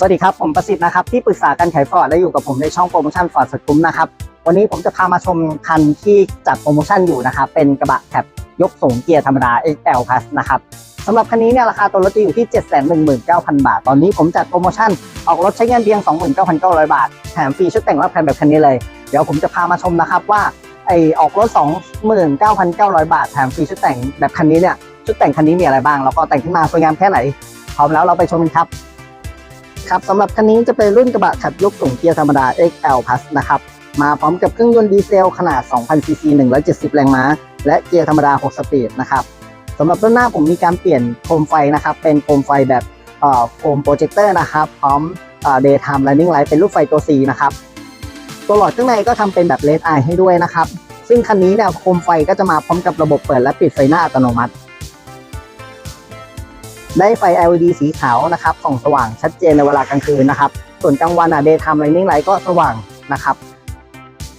สวัสดีครับ ผมประสิทธิ์นะครับ ที่ปรึกษาการขายฟอร์ดและอยู่กับผมในช่องโปรโมชั่นฟอร์ดสกุมนะครับ วันนี้ผมจะพามาชมคันที่จัดโปรโมชั่นอยู่นะครับ เป็นกระบะแคปยกสูงเกียร์ธรรมดา XL Plus นะครับสำหรับคันนี้เนี่ยราคาตัวรถจะอยู่ที่ 719,000 บาท ตอนนี้ผมจัดโปรโมชั่นออกรถใช้เงินเพียง 29,900 บาท แถมฟรีชุดแต่งรอบคันแบบคันนี้เลย เดี๋ยวผมจะพามาชมนะครับว่าไอออกรถ 29,900 บาท แถมฟรีชุดแต่งแบบคันนี้เนี่ยชุดแต่งคันนี้มีอะไรบ้างแล้วก็แต่งขึ้นมาสวยงามแค่ไหนพร้อมแล้วเราไปชมกันครับ ครับสำหรับคันนี้จะเป็นรุ่นกระบะขับยกสูงเกียร์ธรรมดา XL Plus นะครับมาพร้อมกับเครื่องยนต์ดีเซลขนาด 2,000 ซีซี 170 แรงม้า และเกียร์ธรรมดา 6 สปีดนะครับสำหรับด้านหน้าผมมีการเปลี่ยนโคมไฟนะครับ เป็นโคมไฟแบบโคมโปรเจคเตอร์นะครับ พร้อมเอ่อ daytime running light เป็นรูปไฟตัว C นะครับ ตัวหลอดข้างในก็ทำเป็นแบบ LED eye ให้ด้วยนะครับ ซึ่งคันนี้เนี่ยโคมไฟก็จะมาพร้อมกับระบบเปิดและปิดไฟหน้าอัตโนมัติ ได้ไฟ LED สีขาวนะครับส่องสว่างชัดเจนในเวลากลางคืนนะครับ ส่วนกลางวันอะ daytime running light ก็สว่างนะครับ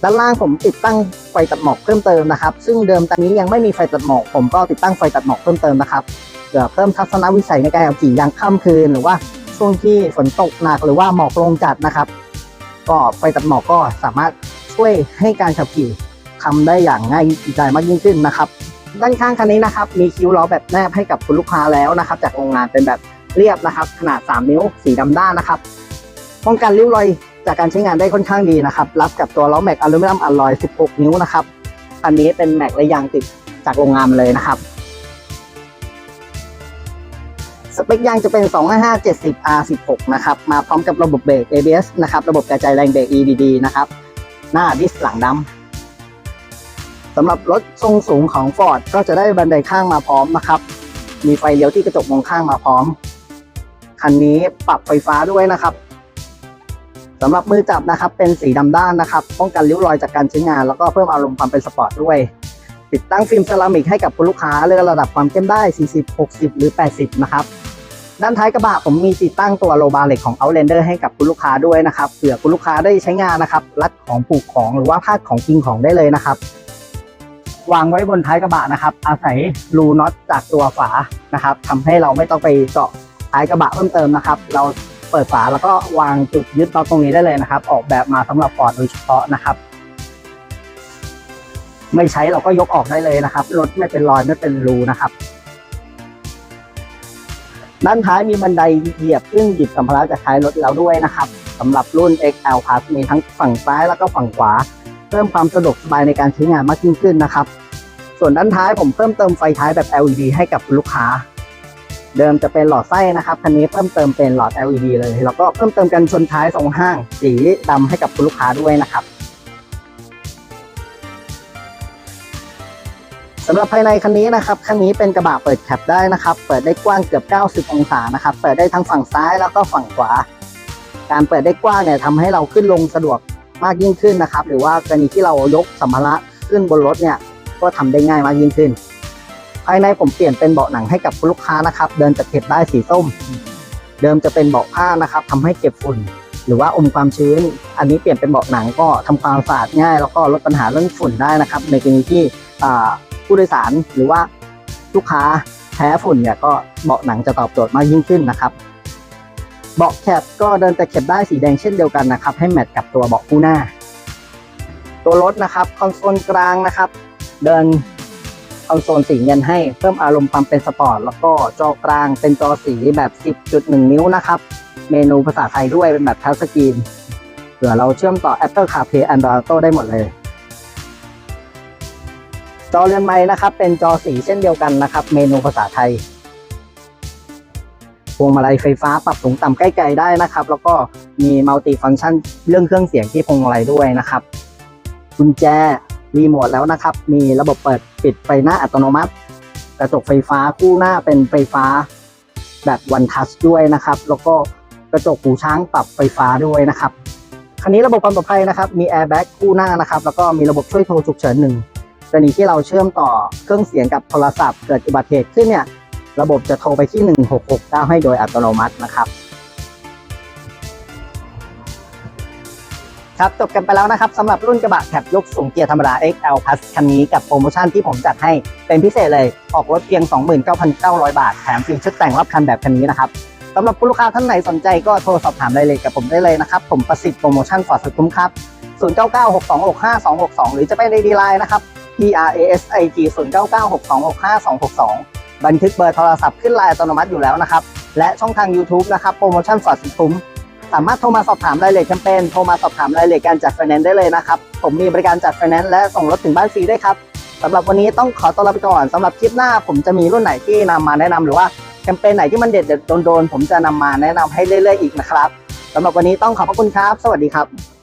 ด้านล่างผมติดตั้งไฟตัดหมอกเพิ่มเติมนะครับ ซึ่งเดิมตอนนี้ยังไม่มีไฟตัดหมอกผมก็ติดตั้งไฟตัดหมอกเพิ่มเติมนะครับเพื่อเพิ่มทัศนวิสัยในการขับขี่ยามค่ำคืน หรือว่าช่วงที่ฝนตกหนักหรือว่าหมอกลงจัดนะครับ ก็ไฟตัดหมอกก็สามารถช่วยให้การขับขี่ทำได้อย่างง่ายดายมากยิ่งขึ้นนะครับ ด้านข้างคันนี้นะครับมีคิ้วล้อแบบแนบให้กับคุณลูกค้าแล้วนะครับ จากโรงงานเป็นแบบเรียบนะครับ ขนาด 3 นิ้วสีดำด้านนะครับป้องกันริ้วรอยจากการใช้งานได้ค่อนข้างดีนะครับรับกับตัวล้อแม็กอลูมิเนียมอลลอย 16 นิ้วนะครับคันนี้เป็นแม็กและยางติดจากโรงงานเลยนะครับสเปคยางจะเป็น 255 70 R16 นะครับ มาพร้อมกับระบบเบรก ABS นะครับ ระบบกระจายแรงเบรก EBD นะครับ หน้าดิสหลังดำ สำหรับรถทรงสูงของ Ford ก็จะได้บันไดข้างมาพร้อมนะครับ มีไฟเลี้ยวที่กระจกมองข้างมาพร้อม คันนี้ปรับไฟฟ้าด้วยนะครับสำหรับมือจับนะครับเป็นสีดำด้านนะครับ ป้องกันริ้วรอยจากการใช้งาน แล้วก็เพิ่มอารมณ์ความเป็นสปอร์ตด้วย ติดตั้งฟิล์มเซรามิกให้กับคุณลูกค้าเลือกระดับความเข้มได้ 40 60 หรือ 80 นะครับ ด้านท้ายกระบะผมมีติดตั้งตัวโลบาเหล็กของ Outlander ให้กับคุณลูกค้าด้วยนะครับเผื่อคุณลูกค้าได้ใช้งานนะครับรัดของผูกของหรือว่าพาดของกิงของได้เลยนะครับ วางไว้บนท้ายกระบะนะครับ อาศัยรูน็อตจากตัวฝานะครับทำให้เราไม่ต้องไปเจาะท้ายกระบะเพิ่มเติมนะครับ เราเปิดฝาแล้วก็วางจุดยึดน็อตตรงนี้ได้เลยนะครับ ออกแบบมาสำหรับฟอร์ดโดยเฉพาะนะครับ ไม่ใช้เราก็ยกออกได้เลยนะครับรถไม่เป็นรอยไม่เป็นรูนะครับด้านท้ายมีบันไดเหยียบซึ่งหยิบสัมภาระจากท้ายรถแล้วด้วยนะครับสำหรับรุ่น XL Plus มีทั้งฝั่งซ้ายแล้วก็ฝั่งขวา เพิ่มความสะดวกสบายในการใช้งานมากยิ่งขึ้นนะครับ ส่วนด้านท้ายผมเพิ่มเติมไฟท้ายแบบ LED ให้กับลูกค้า เดิมจะเป็นหลอดไส้นะครับคันนี้เพิ่มเติมเป็นหลอด LED เลย แล้วก็เพิ่มเติมกันชนท้ายทรงห้างสีดำให้กับคุณลูกค้าด้วยนะครับสำหรับภายในคันนี้นะครับคันนี้เป็นกระบะเปิดแคปได้นะครับ เปิดได้กว้างเกือบ 90 องศานะครับ เปิดได้ทั้งฝั่งซ้ายแล้วก็ฝั่งขวา การเปิดได้กว้างเนี่ยทำให้เราขึ้นลงสะดวกมากยิ่งขึ้นนะครับ หรือว่ากรณีที่เรายกสัมภาระขึ้นบนรถเนี่ย ก็ทำได้ง่ายมากยิ่งขึ้น ภายในผมเปลี่ยนเป็นเบาะหนังให้กับลูกค้านะครับ เดินจากเก็บได้สีส้ม เดิมจะเป็นเบาะผ้านะครับทำให้เก็บฝุ่น หรือว่าอมความชื้น อันนี้เปลี่ยนเป็นเบาะหนังก็ทำความสะอาดง่าย แล้วก็ลดปัญหาเรื่องฝุ่นได้นะครับ ในกรณีที่ผู้โดยสารหรือว่าลูกค้าแพ้ฝุ่นเนี่ยก็เบาะหนังจะตอบโจทย์มากยิ่งขึ้นนะครับเบาะแคปก็เดินแต่เข็บได้สีแดงเช่นเดียวกันนะครับ ให้แมทกับตัวเบาะคู่หน้า ตัวรถนะครับคอนโซลกลางนะครับ เดินคอนโซลสีเงินให้เพิ่มอารมณ์ความเป็นสปอร์ต แล้วก็จอกลางเป็นจอสีแบบ 10.1 นิ้วนะครับ เมนูภาษาไทยด้วยเป็นแบบทัชสกรีนเผื่อเราเชื่อมต่อ Apple CarPlay Android Auto ได้หมดเลย จอเรือนไม้นะครับ เป็นจอสีเช่นเดียวกันนะครับ เมนูภาษาไทยพวงมาลัยไฟฟ้าปรับสูงต่ำใกล้ไกลได้นะครับ แล้วก็มีมัลติฟังก์ชันเรื่องเครื่องเสียงที่พวงมาลัยด้วยนะครับกุญแจ รีโมทแล้วนะครับ มีระบบเปิดปิดไฟหน้าอัตโนมัติ กระจกไฟฟ้าคู่หน้าเป็นไฟฟ้าแบบวันทัชด้วยนะครับ แล้วก็กระจกหูช้างปรับไฟฟ้าด้วยนะครับ คันนี้ระบบความปลอดภัยนะครับ มีแอร์แบ็กคู่หน้านะครับ แล้วก็มีระบบช่วยโทรฉุกเฉินหนึ่งกรณีที่เราเชื่อมต่อเครื่องเสียงกับโทรศัพท์เกิดอุบัติเหตุขึ้นเนี่ย ระบบจะโทรไปที่ 1669 ให้โดยอัตโนมัตินะครับ ครับจบกันไปแล้วนะครับสำหรับรุ่นกระบะแคปยกสูงเกียร์ธรรมดา XL Plus คันนี้กับโปรโมชั่นที่ผมจัดให้เป็นพิเศษเลยออกรถเพียง 29,900 บาท แถมฟรีชุดแต่งรอบคันแบบคันนี้นะครับสำหรับผู้ลูกค้าท่านไหนสนใจก็โทรสอบถามรายละเอียดกับผมได้เลยนะครับผมประสิทธิ์โปรโมชั่นฟอร์ดสุขุมครับ0996265262 หรือจะไปในดีไลน์นะครับ P R A S I T 0996265262 บันทึกเบอร์โทรศัพท์ขึ้นไลน์อัตโนมัติอยู่แล้วนะครับและช่องทาง YouTube นะครับโปรโมชั่นฟอร์ดสุขุม สามารถโทรมาสอบถามรายละเอียดแคมเปญโทรมาสอบถามรายละเอียดการจัดไฟแนนซ์ได้เลยนะครับ ผมมีบริการจัดไฟแนนซ์และส่งรถถึงบ้านฟรีด้วยครับสำหรับวันนี้ต้องขอตัวลาไปก่อนสำหรับคลิปหน้า ผมจะมีรุ่นไหนที่นำมาแนะนำหรือว่าแคมเปญไหนที่มันเด็ดเด็ดโดนๆผมจะนำมาแนะนำให้เรื่อยๆอีกนะครับสำหรับวันนี้ต้องขอบพระคุณครับ สวัสดีครับ